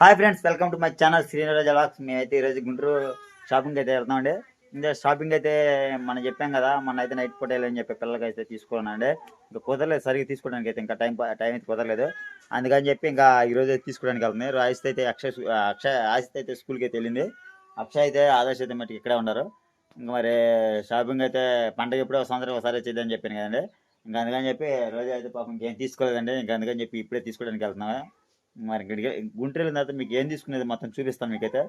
Hi friends welcome to my channel Sriniraja lakhs మేమైతే ఈరోజు Guntur shopping అయితే వెళ్తామండి. ఇంకా షాపింగ్ అయితే మనం చెప్పాం కదా మన అయితే నైట్ పూట అని చెప్పి పిల్లలకి అయితే తీసుకోనండి ఇంకా కుదరలేదు సరిగ్గా తీసుకోవడానికి అయితే ఇంకా టైం టైం అయితే కుదరలేదు. అందుకని చెప్పి ఇంకా ఈరోజు అయితే తీసుకోవడానికి వెళ్తుంది ఆశిత్ అయితే అక్షయ్ అక్షయ్ ఆశిత్ అయితే స్కూల్కి అయితే వెళ్ళింది. అక్షయ్ అయితే ఆదర్శ అయితే మట్టి ఇక్కడే ఉన్నారు. ఇంకా మరి షాపింగ్ అయితే పండగ ఎప్పుడో ఒక సంవత్సరం ఒకసారి వచ్చేదని చెప్పాను కదండి. ఇంకా అందుకని చెప్పి రోజు అయితే పాపం ఇంకేం తీసుకోలేదండి. ఇంకా అందుకని చెప్పి ఇప్పుడే తీసుకోవడానికి వెళ్తున్నాము మరి ఇక్కడికి గుంటూరు వెళ్ళిన తర్వాత మీకు ఏం తీసుకునేది మొత్తం చూపిస్తాను మీకైతే.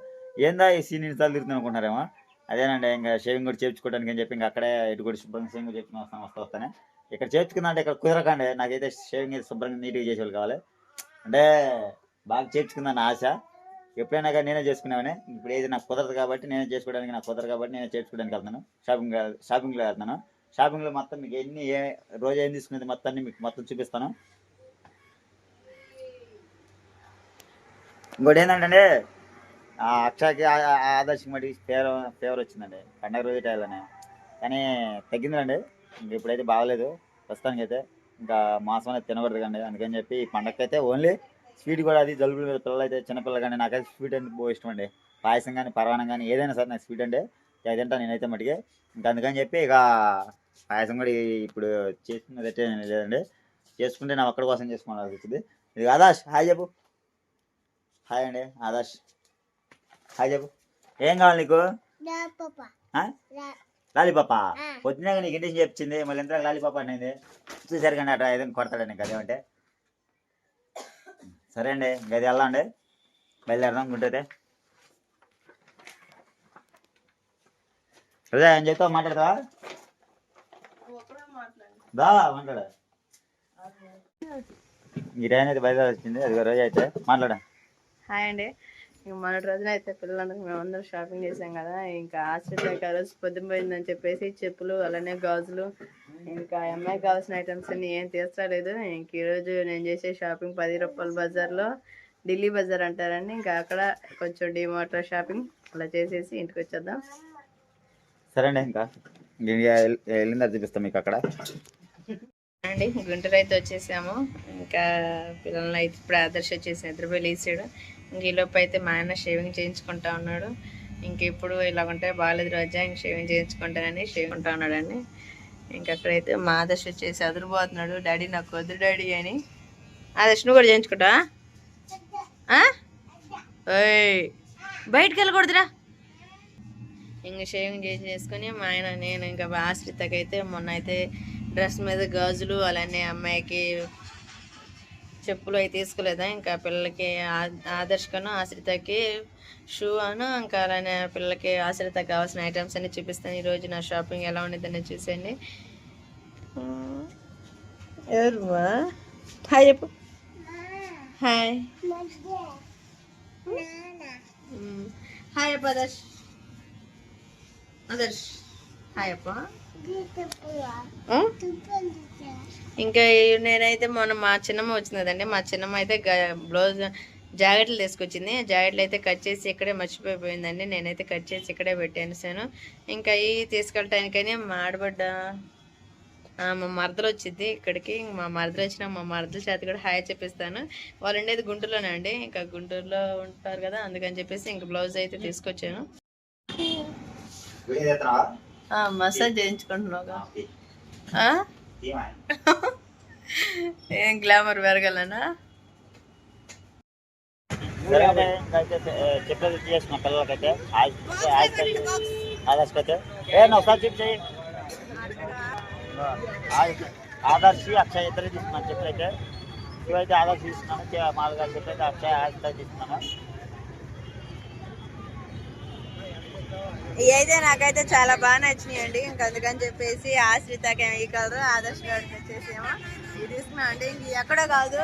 ఏందా ఈ సీన్ ఇన్నిసార్లు తిరుగుతుంది అనుకుంటున్నారేమో? అదేనండి ఇంకా షేవింగ్ కూడా చేయించుకోవడానికి అని చెప్పి ఇంకా అక్కడే ఇటు కూడా శుభ్రంగా షేవింగ్ చేర్చుకుని వస్తాను వస్తా వస్తానే. ఇక్కడ చేర్చుకుందంటే ఇక్కడ కుదరకండి. నాకైతే షేవింగ్ అయితే శుభ్రంగా నీట్గా చేసేవాళ్ళు కావాలి. అంటే బాగా చేర్చుకుందని ఆశ. ఎప్పుడైనా కానీ నేనే చేసుకునేవాని ఇప్పుడు ఏది నాకు కుదరదు కాబట్టి నేనే చేసుకోవడానికి నాకు కుదరదు కాబట్టి నేనే చేర్చుకోవడానికి వెళ్తాను షాపింగ్ షాపింగ్లో వెళ్తాను షాపింగ్లో మొత్తం మీకు ఎన్ని ఏ రోజు ఏం తీసుకునేది మొత్తాన్ని మీకు మొత్తం చూపిస్తాను. ఇంకోటి ఏంటంటే ఆ అక్షయకి ఆ- ఆదర్శకి మటుకి ఫేవర్ ఫేవర్ వచ్చిందండి. పండగ రోజు టైంలోనే కానీ తగ్గిందండి ఇంక ఇప్పుడైతే బాగలేదు. ప్రస్తుతానికి అయితే ఇంకా మాంసం అనేది తినకూడదు కండి అందుకని చెప్పి ఈ ఓన్లీ స్వీట్ కూడా అది జలుబు మీద పిల్లలు అయితే చిన్నపిల్లలు కానీ నాకైతే స్వీట్ అంటే బాగా ఇష్టం అండి. పాయసం కానీ పర్వాణం కానీ ఏదైనా సరే నాకు స్వీట్ అంటే అది తింటా నేనైతే మటుకి. ఇంకా అందుకని చెప్పి ఇక పాయసం కూడా ఇప్పుడు చేసుకున్నది అయితే లేదండి. చేసుకుంటే నా ఒక్కడి కోసం చేసుకోవాలి వచ్చింది ఇది ఆదాష్ హాయ్ చెప్పు. హాయ్ అండి ఆదర్శ్. హాయ్ చెప్పు. ఏం కావాలి నీకు? ఆ? లాలీపాప? ఆ. పొద్దున నీకు ఇంటికి చెప్పింది మళ్ళీ ఎంత లాలీపాప అనేది. చూసారు కానీ అట్లా ఏదైనా కొడతాడండి గదే అంటే సరే అండి గది వెళ్దామండి బయలుదేరదాం గుంటైతే రోజా ఏం చెప్తావు? మాట్లాడతావా? దా మాట్లాడ. ఈ టైం అయితే బయలుదేరి వచ్చింది అది రోజు అయితే. మాట్లాడా. హాయ్ అండి. ఇంక మొన్నటి రోజున అయితే పిల్లలందరూ మేమందరం షాపింగ్ చేసాం కదా. ఇంకా ఆశ్చర్యక రోజు పొద్దున పోయిందని చెప్పేసి చెప్పులు అలానే గాజులు ఇంకా అమ్మాయికి కావాల్సిన ఐటమ్స్ అన్ని ఏం తీర్చలేదు. ఇంక ఈరోజు నేను చేసే షాపింగ్ పది రూపాయల బజార్లో ఢిల్లీ బజార్ అంటారండి. ఇంకా అక్కడ కొంచెం డిమార్ట్ షాపింగ్ అలా చేసేసి ఇంటికి వచ్చేద్దాం. సరే అండి ఇంకా. ఇంకా వెళ్ళి- వెళ్ళిన తర్వాత చూపిస్తాం మీకు అక్కడ. అండి గుంటూరు అయితే వచ్చేసాము. ఇంకా పిల్లల్ని అయితే ఇప్పుడు ఆదర్శ వచ్చేసి నిద్రపోయి లేచాడు ఈలోపు అయితే మా ఆయన షేవింగ్ చేయించుకుంటా ఉన్నాడు. ఇంక ఇప్పుడు ఇలా ఉంటే బాగాలేదు రోజా ఇంక షేవింగ్ చేయించుకుంటానని షేవింగ్ ఉంటా ఉన్నాడండి. ఇంక అక్కడైతే మా ఆదర్శ వచ్చేసి అదిరిపోతున్నాడు. డాడీ నాకు వద్దు డాడీ అని. ఆదర్శ నువ్వు కూడా చేయించుకుంటా ఓయ్ బయటికి వెళ్ళకూడదురా. ఇంక షేవింగ్ చేసి చేసుకొని మా ఆయన నేను ఇంకా ఆశ్రితకైతే మొన్న అయితే డ్రెస్ మీద గాజులు అలానే అమ్మాయికి చెప్పులు అవి తీసుకోలేదా? ఇంకా పిల్లలకి ఆ- ఆదర్శకను ఆశ్రితకి షూ అను ఇంకా అలానే పిల్లలకి ఆశ్రితకి కావాల్సిన ఐటమ్స్ అన్ని చూపిస్తాను. ఈరోజు నా షాపింగ్ ఎలా ఉండేదని చూసేయండి. ఎవరు హాయ్ చెప్పు. హాయ్. హాయ్ అప్ప ఆదర్శ్. ఆదర్శ్. హాయ్ అప్ప? ఇంకా నేనైతే మొన్న మా చిన్నమ్మ వచ్చింది కదండి మా చిన్నమ్మ అయితే బ్లౌజ్ జాకెట్లు తీసుకొచ్చింది. జాకెట్లు అయితే కట్ చేసి ఇక్కడే మర్చిపోయిపోయిందండి. నేనైతే కట్ చేసి ఇక్కడే పెట్టాను సాను. ఇంకా ఈ తీసుకెళ్ళటానికని మా ఆడబడ్డ మా మరదలు వచ్చింది ఇక్కడికి. ఇంక మా మరదలు వచ్చిన మా మరదల చేత కూడా హాయ్ చెప్పిస్తాను. వాళ్ళు ఉండేది గుంటూరులోనే అండి. ఇంకా గుంటూరులో ఉంటారు కదా అందుకని చెప్పేసి ఇంక బ్లౌజ్ అయితే తీసుకొచ్చాను. మసాజ్ చేయించుకుంటున్నావుగా? ఏమా? ఏం గ్లామర్ పెరగలనా? ఏ, చెప్పేది చేసిన పిల్లలకైతే. ఆదర్శకైతే ఏ నువ్వు ఒకసారి చెప్పి చెయ్యి. ఆదర్శి అక్షయ్ ఇద్దరు తీసుకున్నాను చెప్పులైతే ఇవైతే ఆదర్శి తీసుకున్నాను. మామూలుగా చెప్పైతే అక్షయ్ ఆదర్శ తీసుకున్నాను. ఇవి అయితే నాకైతే చాలా బాగా నచ్చినాయండి. ఇంక అందుకని చెప్పేసి ఆశ్రితకి ఈ కలర్ ఆదర్శ్ గారికి వచ్చేసేమో. ఇది తీసుకున్నాం అండి ఇంక ఎక్కడో కాదు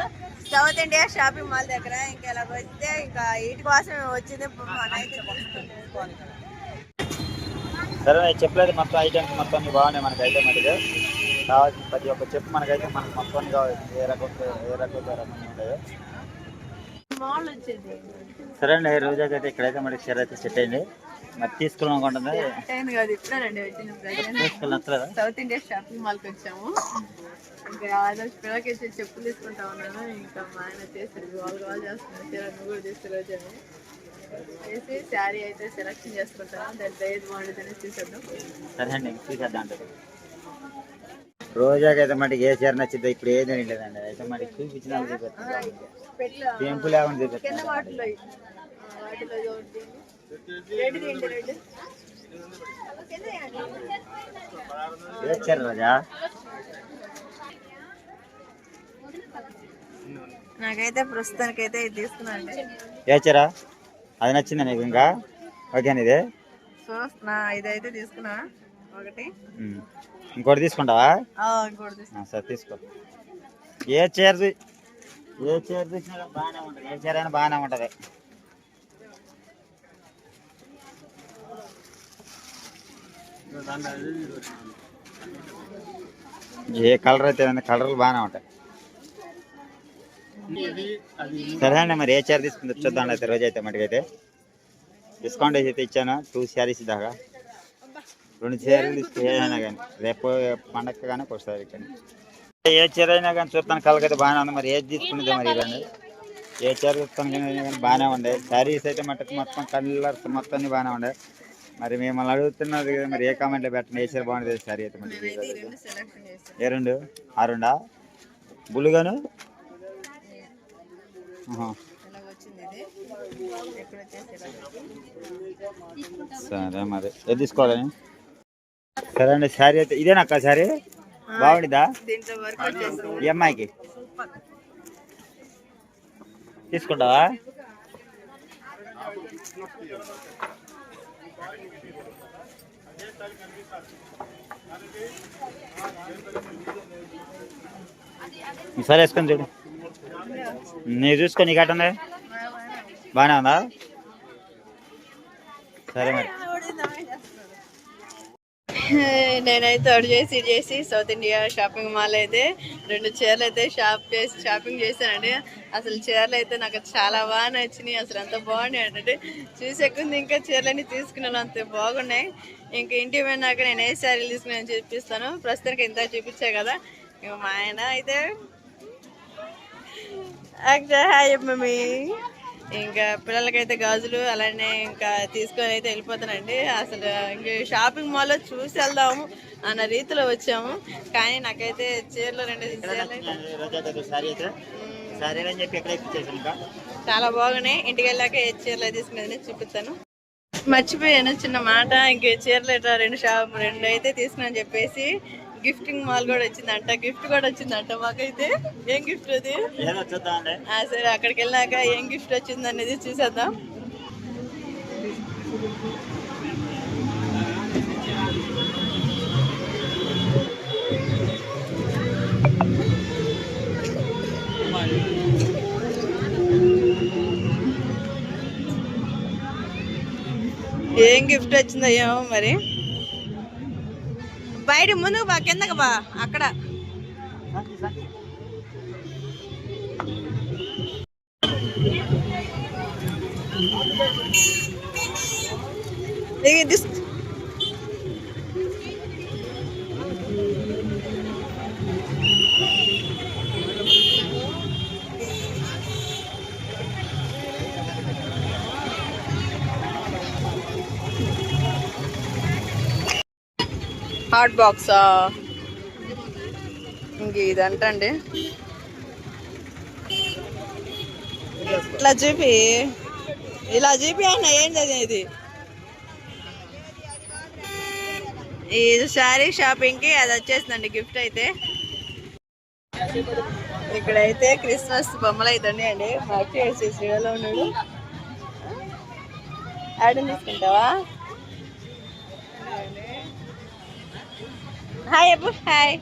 సౌత్ ఇండియా షాపింగ్ మాల్ దగ్గర. ఇంకా ఇలా వస్తే ఇంకా వీటి కోసం వచ్చింది. సరే చెప్పలేదు. మొత్తం ఐటమ్స్ మొత్తం అన్ని బాగున్నాయి మనకైతే మటుకు. కావాల్సిన ప్రతి ఒక్క చెప్పు మనకైతే మనకు మొత్తం కావాలి. ఏ రకం ఏ రకం ఉంటాయో. సరే అండి రోజాకి అయితే ఇక్కడైతే మనకి చీర అయితే సెట్ అయింది. మరి తీసుకున్నాం అనుకుంటుంది సౌత్ ఇండియా షాపింగ్ మాల్కి వచ్చాము. ఇంకా పిల్లలకి వచ్చి చెప్పులు తీసుకుంటా ఉన్నాను. ఇంకా మా ఆయన వచ్చేసి వాళ్ళు కాల్ చేస్తున్నారు. చీర కూడా తీసుకురాజు అని. చేసి శారీ అయితే సెలెక్షన్ చేసుకుంటాను. దాంట్లో ఏది బాగుంటుందని చూసేద్దాం. సరే అండి చూసేద్దాం రోజాకి అయితే మనకి ఏ చీర నచ్చిందో ఇప్పుడు ఏది లేదండి అయితే మనకి చూపించిన పెట్ల టెంపు లేకుండా చూపిస్తాను. వాటిలో రోజా నాకైతే ప్రస్తుతానికైతే ఇది తీసుకున్నాను. ఏ చీర? అది నచ్చిందా నీకు ఇంకా? ఓకేనా ఇది. సో నా ఇదైతే తీసుకున్నా. ఒకటి. ఇంకోటి తీసుకుంటావా? తీసుకున్నా. సరే తీసుకో. ఏ చీర ఏ చీర కానీ బాగానే ఉంటుంది. ఏ చీర అయినా బాగానే ఉంటుంది. ఏ కలర్ అయితే కలర్లు బాగానే ఉంటాయి. సరే అండి మరి ఏ చీర తీసుకుంది చూద్దాం అయితే రోజు అయితే మటుకైతే డిస్కౌంట్ అయితే ఇచ్చాను టూ శారీస్ దాకా. రెండు చీరలు తీసుకున్నా కానీ రేపు పండగ కానీ ఒకసారి కానీ ఏ చీర అయినా కానీ చూస్తాను కలకైతే బాగానే ఉంది. మరి ఏది తీసుకునేది మరి ఇదండి ఏ చీర చూస్తాను కానీ బాగానే ఉండే. శారీస్ అయితే మటుకు మొత్తం కలర్స్ మొత్తం అన్ని బాగానే ఉండే. మరి మిమ్మల్ని అడుగుతున్నది కదా మరి ఏ కామెంట్లో పెట్టండి? ఏ చీర బాగుంటుంది శారీ అయితే మరి ఏ రెండు? ఆ రెండా? బుల్లుగాను. సరే మరి ఏది తీసుకోవాలని సరే అండి శారీ అయితే ఇదేనక్క శారీ? వచ్చేసి ఈ అమ్మాయికి? తీసుకుంటావా? ఈసారి వేసుకొని చూడు. నేను చూసుకో నీకు ఎట్టుంది బాగానే ఉందా? సరే మరి. నేనైతే ఆర్డర్ చేసి ఇది చేసి సౌత్ ఇండియా షాపింగ్ మాల్ అయితే రెండు చీరలు అయితే షాప్ చేసి షాపింగ్ చేశానండి. అసలు చీరలు అయితే నాకు చాలా బాగా నచ్చినాయి. అసలు అంత బాగున్నాయి అంటే చూసే ఇంకా చీరలన్నీ తీసుకున్నాను. అంత బాగున్నాయి. ఇంకా ఇంటికి పోయినాక నేను ఏ శారీలు తీసుకున్నాను చూపిస్తాను. ప్రస్తుతానికి ఇంత చూపించా కదా. ఇంకా మా ఆయన అయితే యాక్చువల్ హాయ్ మమ్మీ ఇంకా పిల్లలకైతే గాజులు అలానే ఇంకా తీసుకొని అయితే వెళ్ళిపోతానండి. అసలు ఇంక షాపింగ్ మాల్లో చూసి వెళ్దాము అన్న రీతిలో వచ్చాము. కానీ నాకైతే చీరలు రెండు చాలా బాగున్నాయి. ఇంటికి వెళ్ళాక ఏ చీరలు తీసుకునేది చూపిస్తాను. మర్చిపోయాను చిన్న మాట. ఇంక చీరలు ఇట్లా రెండు షాప్ రెండు అయితే తీసుకుని చెప్పేసి గిఫ్టింగ్ మాల్ కూడా వచ్చిందంట. గిఫ్ట్ కూడా వచ్చిందంట మాకైతే. ఏం గిఫ్ట్ అది? సరే అక్కడికి వెళ్ళాక ఏం గిఫ్ట్ వచ్చింది అనేది చూసేద్దాం. ఏం గిఫ్ట్ వచ్చిందో ఏమో మరి? బయట ముందుకు బా కిందకి బా అక్కడ. ఇది హాట్ బాక్సా? ఇంక ఇదంటండి. ఇట్లా చూపి. ఇలా చూపి అన్న ఏం అది? ఇది ఇది శారీ షాపింగ్కి అది వచ్చేసిందండి గిఫ్ట్ అయితే. ఇక్కడైతే క్రిస్మస్ బొమ్మలు అయితే ఉన్నాయండి. మా అక్క శ్రీలో ఉన్నాడు యాడని తీసుకుంటావా? హాయ్ అబ్బు హాయ్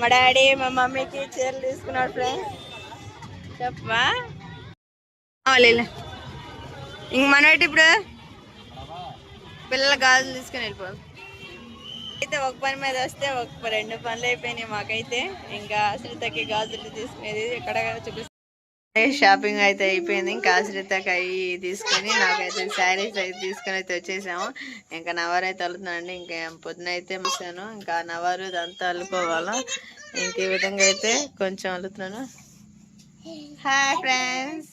మా డాడీ మా మమ్మీకి చీరలు తీసుకున్నాడు ఫ్రెండ్స్ చెప్పవా లేదు ఇంక మనోటి ఇప్పుడు పిల్లల గాజులు తీసుకుని వెళ్ళిపోదు. అయితే ఒక పని మీద వస్తే ఒక రెండు పనులు అయిపోయినాయి మాకైతే. ఇంకా అసలు తగ్గి గాజులు తీసుకునేది ఎక్కడ చూపిస్తాను షాపింగ్ అయితే అయిపోయింది ఇంకా ఆశ్రితకి అవి తీసుకొని నాకైతే శారీస్ అయితే తీసుకొని అయితే వచ్చేసాము. ఇంకా నవర్ అయితే అల్లుతున్నానండి ఇంకా పొద్దున అయితే మూసాను. ఇంకా నవరు ఇదంతా అల్లుకోవాలా. ఇంక ఈ విధంగా అయితే కొంచెం అల్లుతున్నాను. హాయ్ ఫ్రెండ్స్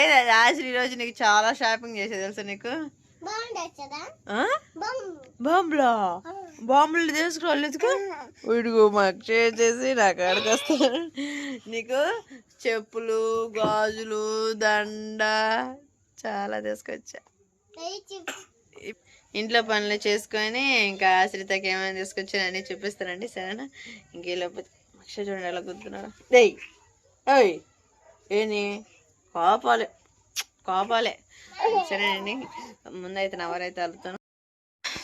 ఏదా ఆశ్రీ ఈరోజు నీకు చాలా షాపింగ్ చేసేది తెలుసా నీకు? ఆ? బాంబులా? బాంబులు తీసుకురాలేదుగా వీడిగో మాకు చేసి నాకు అడగస్తాను నీకు చెప్పులు గాజులు దండ చాలా తీసుకొచ్చా. ఇంట్లో పనులు చేసుకొని ఇంకా ఆశ్రితకి ఏమైనా తీసుకొచ్చాను అన్ని చూపిస్తానండి సరేనా? ఇంకే లోపల అక్ష చూడండి ఎలా గుర్తున్నారా డేయ్ ఏయ్ ఏని కోపాలే కోపాలే. సరేనండి. ముందైతే నవరైతే వెళ్తాను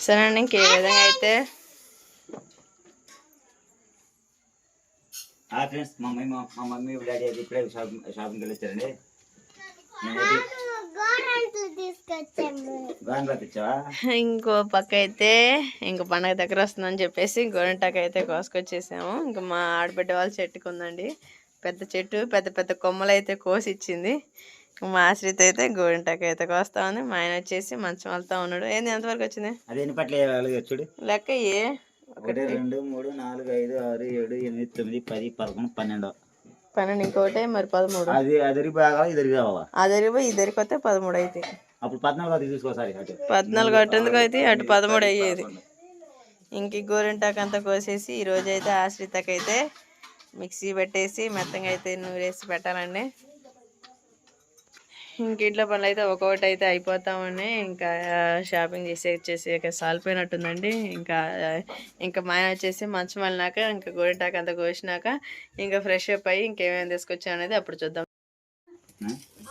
సరేనండి ఇంకే విధంగా అయితే. ఫ్రెండ్స్ మా మమ్మీ మా మమ్మీ డాడీ అయితే ఇప్పుడే షాపింగ్ షాపింగ్కి ఇంకో పక్క అయితే ఇంకో పండగ దగ్గర వస్తుందని చెప్పేసి గోరింటాకు అయితే కోసుకొచ్చేసాము. ఇంకా మా ఆడబిడ్డ వాళ్ళ చెట్టుకు ఉందండి పెద్ద చెట్టు పెద్ద పెద్ద కొమ్మలు అయితే కోసి ఇచ్చింది మా ఆశ్రిత అయితే గోరింటాకు అయితే కోస్తా ఉంది. మా ఆయన వచ్చేసి మంచం వెళ్తా ఉన్నాడు. ఏంది ఎంతవరకు వచ్చింది? అది ఎన్ని పట్ల చూడు. లెక్క ఏ? ఒకటి రెండు మూడు నాలుగు ఐదు ఆరు ఏడు ఎనిమిది తొమ్మిది పది పదకొండు పన్నెండు. పన్నెండు ఇంకోటి మరి పదమూడు. అది అదిరి బాగా ఇదిరి కావాలా అదరిపోయి ఇద్దరికి వస్తే పదమూడు అయితే అప్పుడు పద్నాలుగు అటు పద్నాలుగు అట్టెందుకు అయితే అటు పదమూడు అయ్యేది. ఇంక గోరింటాకు అంతా కోసేసి ఈ రోజు అయితే ఆశ్రితకైతే మిక్సీ పెట్టేసి మెత్తంగా అయితే నూరేసి పెట్టాలండి. ఇంక ఇంట్లో పనులు అయితే ఒక్కొక్కటి అయితే అయిపోతా ఉన్నాయి ఇంకా షాపింగ్ చేసి వచ్చేసి ఇక సాలిపోయినట్టుందండి. ఇంకా ఇంకా మా వచ్చేసి మంచం వెళ్ళినాక ఇంకా గోరింటాకు అంతా కోసినాక ఇంకా ఫ్రెష్ అప్ అయ్యి ఇంకేమేమి తీసుకొచ్చా అనేది అప్పుడు చూద్దాం.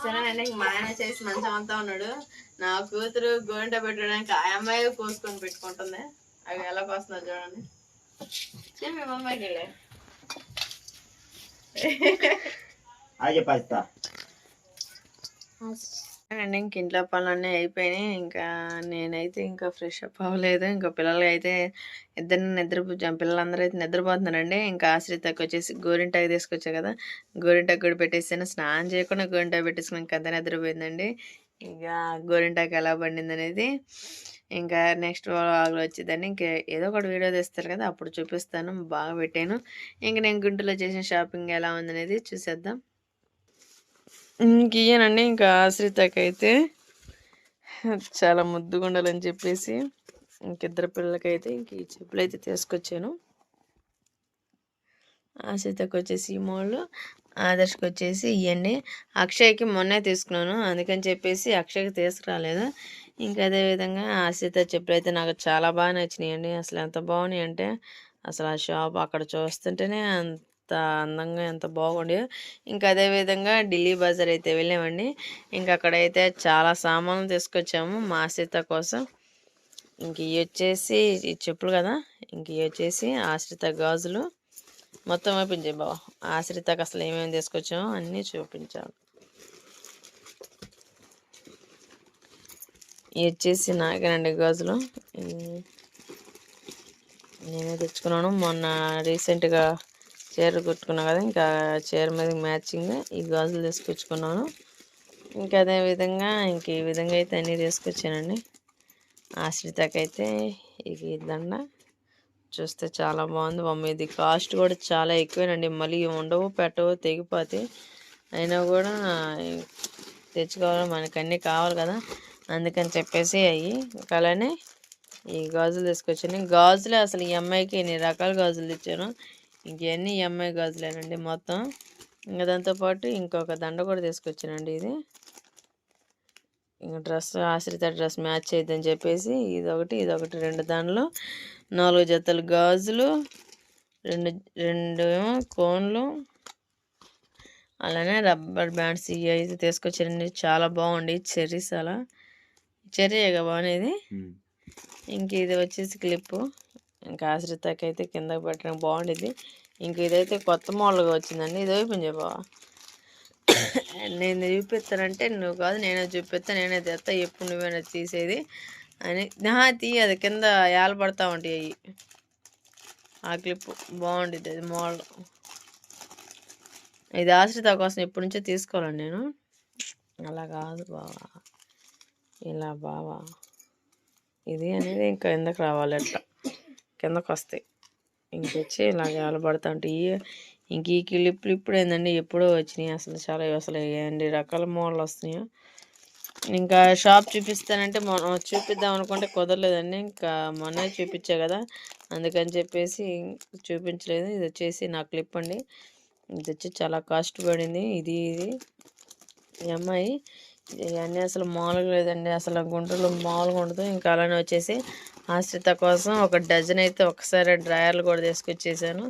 సరేనండి ఇంక మా ఆయన వచ్చేసి మంచం అంతా ఉన్నాడు. నా కూతురు గోరింట పెట్టడానికి ఆ అమ్మాయి కోసుకొని పెట్టుకుంటుంది. అవి ఎలా కోస్తున్నారు చూడండి. మీ మమ్మీకి ఇంక ఇంట్లో పనులన్నీ అయిపోయినాయి. ఇంకా నేనైతే ఇంకా ఫ్రెష్ అప్ అవ్వలేదు. ఇంకా పిల్లలు అయితే ఇద్దరిని నిద్ర పిల్లలందరూ అయితే నిద్రపోతున్నారండి. ఇంకా ఆశ్రితకు వచ్చేసి గోరింటాకు తీసుకొచ్చా కదా? గోరింటాకు కూడా పెట్టేసాను. స్నానం చేయకుండా గోరింటాకు పెట్టేసుకుని ఇంకా అంతా నిద్రపోయిందండి. ఇంకా గోరింటాకు ఎలా పండింది అనేది ఇంకా నెక్స్ట్ వ్లాగ్లో వచ్చేదాన్ని ఇంకా ఏదో ఒకటి వీడియో తీస్తారు కదా అప్పుడు చూపిస్తాను. బాగా పెట్టాను. ఇంకా నేను గుంటూరులో చేసిన షాపింగ్ ఎలా ఉందనేది చూసేద్దాం. ఇంక ఇంకా ఆశ్రితకైతే. చాలా ముద్దుగా ఉండాలని చెప్పేసి ఇంకిద్దరు పిల్లలకైతే ఇంక ఈ చెప్పులు అయితే తీసుకొచ్చాను. ఆశ్రితకు వచ్చేసి ఈ మోళ్ళు ఆదర్శకి వచ్చేసి ఇవన్నీ అక్షయ్కి మొన్నే తీసుకున్నాను అందుకని చెప్పేసి అక్షయ్కి తీసుకురాలేదు. ఇంకా అదే విధంగా ఆశ్రిత చెప్పులు అయితే నాకు చాలా బాగా నచ్చినాయండి. అసలు ఎంత బాగున్నాయి అంటే అసలు ఆ షాప్ అక్కడ చూస్తుంటేనే అంత అందంగా ఎంత బాగుండే ఇంకా అదే విధంగా ఢిల్లీ బజార్ అయితే వెళ్ళామండి. ఇంకా అక్కడైతే చాలా సామాన్లు తీసుకొచ్చాము మా ఆశ్రిత కోసం. ఇంక ఇవి వచ్చేసి ఈ చెప్పులు కదా? ఇంక ఇవి వచ్చేసి ఆశ్రిత గాజులు. మొత్తం చూపించే బావ. ఆశ్రితకు అసలు ఏమేమి తీసుకొచ్చామో అన్నీ చూపించాము ఇవి వచ్చేసి నాకేనండి గాజులు. నేనే తెచ్చుకున్నాను. మొన్న రీసెంట్గా చీర కుట్టుకున్నాను కదా ఇంకా చీర మీద మ్యాచింగ్ ఈ గాజులు తీసుకొచ్చుకున్నాను. ఇంకా అదే విధంగా ఇంక ఈ విధంగా అయితే అన్నీ తీసుకొచ్చానండి. ఆశ్రితకైతే ఇది దండ చూస్తే చాలా బాగుంది. మమ్మీ ఇది కాస్ట్ కూడా చాలా ఎక్కువేనండి. మళ్ళీ ఉండవు పెట్టవు తెగిపోతాయి. అయినా కూడా తెచ్చుకోవాలి మనకు అన్నీ కావాలి కదా. అందుకని చెప్పేసి అవి ఇంకా అలానే ఈ గాజులు తీసుకొచ్చాను. గాజులు అసలు ఈ అమ్మాయికి ఎన్ని రకాల గాజులు తెచ్చాను ఇంకన్నీ అమ్మాయి గాజులేనండి మొత్తం. ఇంకా దాంతోపాటు ఇంకొక దండ కూడా తీసుకొచ్చానండి ఇది. ఇంకా డ్రెస్ ఆశ్రిత డ్రెస్ మ్యాచ్ అయిద్దని చెప్పేసి ఇదొకటి ఇదొకటి రెండు దానిలో నాలుగు జతలు గాజులు రెండు రెండు కోన్లు అలానే రబ్బర్ బ్యాండ్స్ ఇవి అయితే తీసుకొచ్చారండి. చాలా బాగుండి చెర్రీస్ అలా. చెర్రీగా బాగునేది ఇంక ఇది వచ్చేసి క్లిప్పు. ఇంకా ఆశ్రితకి అయితే కిందకి పెట్టడానికి బాగుండేది ఇంక ఇదైతే కొత్త మోడల్గా వచ్చిందండి. ఇది ఓపెన్ బావా నేను చూపిస్తానంటే నువ్వు కాదు నేనే చూపిస్తా నేనే తెస్తా. ఎప్పుడు నువ్వేనా తీసేది అని. నా తీ అది కింద ఏలపడతా ఉంటాయి అవి ఆ క్లిప్ బాగుండేది అది మోడల్. ఇది ఆశ్రిత కోసం ఇప్పటి నుంచో తీసుకోవాలండి నేను. అలా కాదు బావా. ఇలా బావా. ఇది అనేది ఇంకా కిందకి రావాలి అట్లా. కిందకు వస్తాయి ఇంకొచ్చి ఇలాగ ఏలబడతా ఉంటాయి. ఇంక ఈ క్లిప్లు ఇప్పుడు ఏందండి? ఎప్పుడో వచ్చినాయి అసలు చాలా అసలు ఎన్ని రకాల మోడల్ వస్తున్నాయో. ఇంకా షాప్ చూపిస్తానంటే మనం చూపిద్దాం అనుకుంటే కుదరలేదండి. ఇంకా మొన్నే చూపించా కదా. అందుకని చెప్పేసి చూపించలేదు. ఇది వచ్చేసి నా క్లిప్ అండి. ఇది వచ్చి చాలా కాస్ట్ పడింది. ఇది ఇది. ఈ అమ్మాయి. ఇవన్నీ అసలు మామూలుగా లేదండి. అసలు గుంటూరులో మామూలుగా ఉండదు. ఇంకా అలానే వచ్చేసి ఆశ్రిత కోసం ఒక డజన్ అయితే ఒకసారి డ్రాయర్లు కూడా తీసుకొచ్చేసాను.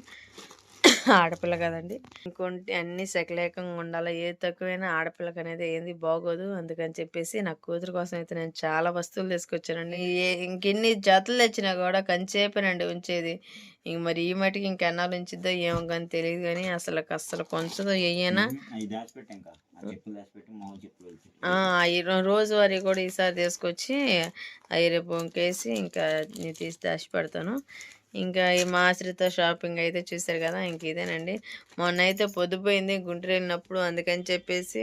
ఆడపిల్ల కదండి. ఇంకొంటి అన్ని శకలేకంగా ఉండాలి ఏ తక్కువైనా ఆడపిల్లకి అనేది ఏంది బాగోదు. అందుకని చెప్పేసి నా కూతురు కోసం అయితే నేను చాలా వస్తువులు తీసుకొచ్చానండి. ఇంకెన్ని జతలు తెచ్చినా కూడా కంచేపేనండి ఉంచేది. ఇంక మరి ఈ మటుకి ఇంకెన్నాళ్ళు ఉంచిద్దో ఏమో కానీ తెలియదు కానీ అసలు అసలు కొంచెం ఏయైనా రోజువారీ కూడా ఈసారి తీసుకొచ్చి అవి రేపు వంకేసి ఇంకా నేను తీసి దాచి పెడతాను ఇంకా ఈ మా ఆశ్రిత షాపింగ్ అయితే చూసారు కదా ఇంక ఇదేనండి. మొన్న అయితే పొద్దుపోయింది గుంటూరు వెళ్ళినప్పుడు అందుకని చెప్పేసి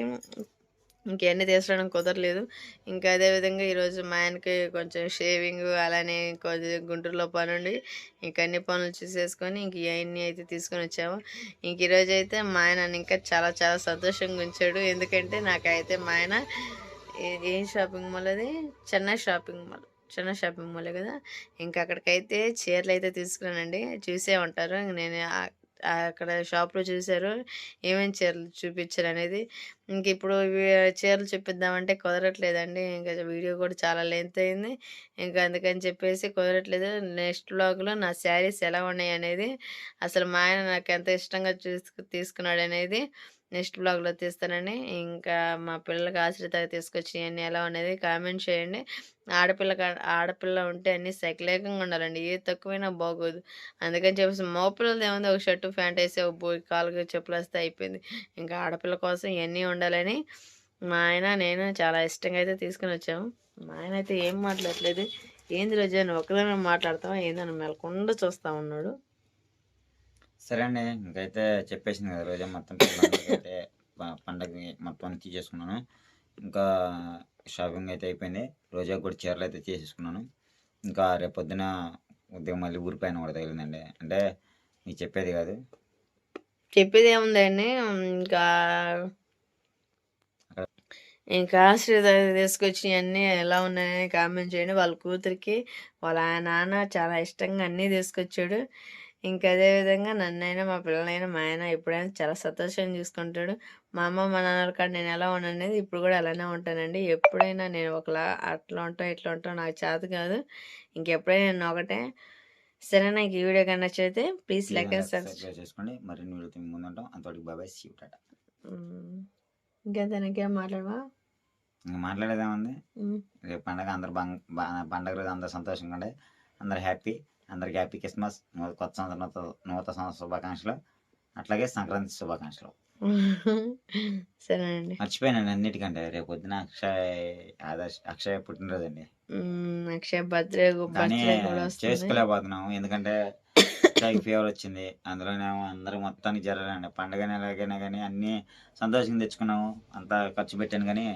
ఇంకేమీ తీసుకోవడం కుదరలేదు. ఇంకా అదేవిధంగా ఈరోజు మా ఆయనకి కొంచెం షేవింగ్ అలానే కొంచెం గుంటూరులో పని ఉండి ఇంక అన్ని పనులు చూసేసుకొని ఇంక ఇవన్నీ అయితే తీసుకొని వచ్చాము. ఇంక ఈరోజు అయితే మా ఆయన నన్ను ఇంకా చాలా చాలా సంతోషంగా ఉంచాడు. ఎందుకంటే నాకైతే మా ఆయన ఏం షాపింగ్ మాల్ అది? Chennai shopping mall. చిన్న షాపింగ్ మాల్ కదా. ఇంకా అక్కడికైతే చీరలు అయితే తీసుకున్నానండి. చూసే ఉంటారు. ఇంక నేను అక్కడ షాప్లో చూశారు. ఏమేమి చీరలు చూపించారు అనేది. ఇంక ఇప్పుడు చీరలు చూపిద్దామంటే కుదరట్లేదండి. ఇంకా వీడియో కూడా చాలా లెంత్ అయింది. ఇంకా అందుకని చెప్పేసి కుదరట్లేదు. నెక్స్ట్ బ్లాగ్లో నా శారీస్ ఎలా ఉన్నాయి అనేది. అసలు మా ఆయన నాకు ఎంత ఇష్టంగా చూసుకు తీసుకున్నాడు అనేది నెక్స్ట్ బ్లాగ్లో తీస్తానండి ఇంకా మా పిల్లలకి ఆశ్రితగా తీసుకొచ్చి అన్నీ ఎలా అనేది కామెంట్ చేయండి. ఆడపిల్ల ఆడపిల్ల ఉంటే అన్నీ సైకిలేకంగా ఉండాలండి. ఏ తక్కువైనా బాగోదు. అందుకని చెప్పేసి మగపిల్లలది ఏముంది? ఒక షర్టు ప్యాంట్ వేసి ఒక బోయి చెప్పులు వేస్తే అయిపోయింది. ఇంకా ఆడపిల్ల కోసం ఇవన్నీ ఉండాలని మా ఆయన నేను చాలా ఇష్టంగా అయితే తీసుకుని వచ్చాము. మా ఆయన అయితే ఏం మాట్లాడలేదు ఏంది రోజు? అని ఒకదాని మాట్లాడతాం ఏందని మెలకుండా చూస్తా ఉన్నాడు. సరే అండి ఇంకైతే చెప్పేసింది కదా రోజా మొత్తం అయితే ప- పండగకి మొత్తం తీసేసుకున్నాను. ఇంకా షాపింగ్ అయితే అయిపోయింది. రోజా కూడా చీరలు అయితే తీసేసుకున్నాను. ఇంకా రేపు పొద్దున ఉదయం మళ్ళీ ఊరి పైన కూడా తగిలిందండి. అంటే మీకు చెప్పేది కాదు. చెప్పేది ఏముందండి ఇంకా ఇంకా ఆశ్రిత తీసుకొచ్చి అన్నీ ఎలా ఉన్నాయని కామెంట్ చేయండి. వాళ్ళ కూతురికి వాళ్ళ నాన్న చాలా ఇష్టంగా అన్నీ తీసుకొచ్చాడు. ఇంకా అదేవిధంగా నన్నైనా మా పిల్లలైనా మా ఆయన ఎప్పుడైనా చాలా సంతోషంగా చూసుకుంటాడు. మా అమ్మ మా నాన్నల కాడ నేను ఎలా ఉన్నాను అనేది ఇప్పుడు కూడా అలానే ఉంటానండి. ఎప్పుడైనా నేను ఒకలా అట్లా ఉంటాం ఇట్లా ఉంటాం నాకు చేత కాదు. ఇంకెప్పుడైనా నేను ఒకటే. సరే నాకు ఈ వీడియో కన్నా నచ్చితే ప్లీజ్ లైక్ అండ్ సబ్స్క్రైబ్ చేసుకోండి. మరిన్ని వీడియోతో మీ ముందు ఉంటాం. అంతవరకు బాబాయ్ సీ టాటా. ఇంకా దానికేం మాట్లాడవా? ఇంకా మాట్లాడేదేముంది. రేపు పండగ అందరు పండగ రోజు అందరు సంతోషంగా ఉండే. అందరు హ్యాపీ. అందరికి హ్యాపీ క్రిస్మస్. కొత్త సంవత్సరం నూత నూతన సంవత్సర శుభాకాంక్షలు. అట్లాగే సంక్రాంతి శుభాకాంక్షలు. సరేనండి. మర్చిపోయాను అన్నిటికంటే. రేపు పొద్దున అక్షయ్ ఆదర్శ్ అక్షయ్ పుట్టినరోజు అండి అక్షయ్ బర్త్డే కానీ చేసుకోలేకపోతున్నాము. ఎందుకంటే అక్షయ్కి ఫీవర్ వచ్చింది. అందులోనేమో అందరూ మొత్తానికి జరగాలండి పండగ నెలకైనా కానీ అన్ని సంతోషంగా తెచ్చుకున్నాము. అంతా ఖర్చు పెట్టాను కానీ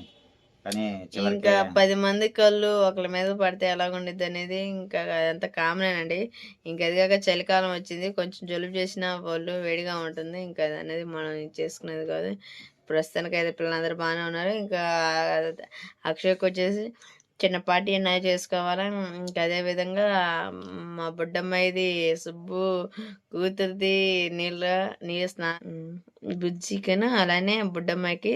కానీ ఇంకా పది మంది కళ్ళు ఒకళ్ళ మీద పడితే ఎలాగుండిద్ది అనేది ఇంకా అదంతా కామన్ అండి ఇంకా అది కాక చలికాలం వచ్చింది. కొంచెం జలుబు చేసిన వాళ్ళు వేడిగా ఉంటుంది. ఇంకా అది అనేది మనం చేసుకునేది కాదు. ప్రస్తుతానికి అయితే పిల్లలందరూ బాగానే ఉన్నారు. ఇంకా అక్షయ్కి వచ్చేసి చిన్న పార్టీ ఎంజాయ్ చేసుకోవాలా? ఇంకా అదే విధంగా మా బుడ్డమ్మాయిది సుబ్బు కూతురిది నీళ్ళ నీళ్ళ స్నా బుజ్జికను అలానే బుడ్డమ్మాయికి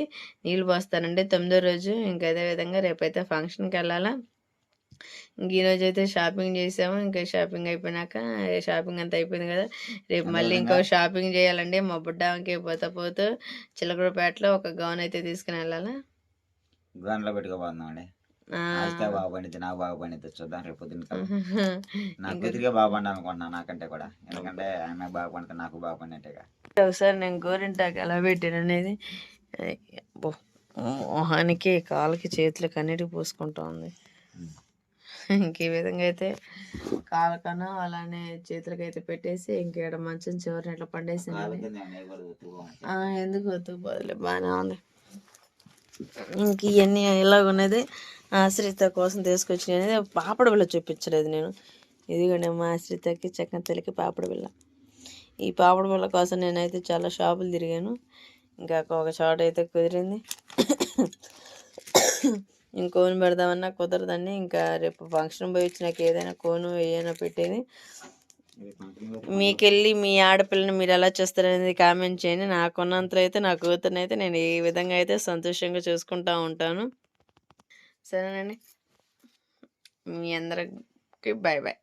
నీళ్ళు పోస్తానండి తొమ్మిదో రోజు. ఇంకా అదే విధంగా రేపైతే ఫంక్షన్కి వెళ్ళాలా. ఇంక ఈరోజు అయితే షాపింగ్ చేసాము. ఇంకా షాపింగ్ అయిపోయినాక షాపింగ్ అంతా అయిపోయింది కదా. రేపు మళ్ళీ ఇంకో షాపింగ్ చేయాలండి మా బుడ్డకి పోతా పోతూ చిలకడపేటలో ఒక గౌన్ అయితే తీసుకుని వెళ్ళాలా? గుడాన్లో పెట్టుకోబోతున్నాం అండి ఆస్తే బాగా పండిద్ది నాకు బాగా పండిద్ది చూద్దాం రేపు పొద్దున్న కల్లా. నా కూతురికే బాగా పండాలి అనుకుంటున్నా నాకంటే కూడా. ఎందుకంటే ఆమె బాగా పండితే నాకు బాగా పండినట్టుగా. ఒకసారి నేను గోరింటాకు ఎలా పెట్టాను అనేది మొహానికి కాళ్ళకి చేతులకి అన్నిటికి పూసుకుంటా ఉంది. ఇంక ఈ విధంగా అయితే కాలకను అలానే చేతులకి అయితే పెట్టేసి ఇంక ఈడ మంచం చివరిని ఇట్లా పండేసాను. ఆ, ఎందుకు వద్దు బాగానే ఉంది. ఇంక ఇవన్నీ ఇలా ఉన్నది ఆశ్రిత కోసం తీసుకొచ్చిన అనేది పాపడ బిళ్ళ చూపించలేదు నేను. ఇదిగోండి మా ఆశ్రితకి చక్కని తల్లికి పాపడ బిళ్ళ. ఈ పాపడ బిళ్ళ కోసం నేనైతే చాలా షాపులు తిరిగాను. ఇంకా ఒక చోట అయితే కుదిరింది. ఇంకోను పెడదామన్నా కుదరదండి. ఇంకా రేపు ఫంక్షన్ పోయి వచ్చినాక ఏదైనా కోను ఏదైనా పెట్టేది. మీకెళ్ళి మీ ఆడపిల్లని మీరు ఎలా చూస్తారనేది కామెంట్ చేయండి. నాకున్నంతలో అయితే నా కూతురుని అయితే నేను ఏ విధంగా అయితే సంతోషంగా చూసుకుంటూ ఉంటాను. సరేనండి మీ అందరికి బాయ్ బాయ్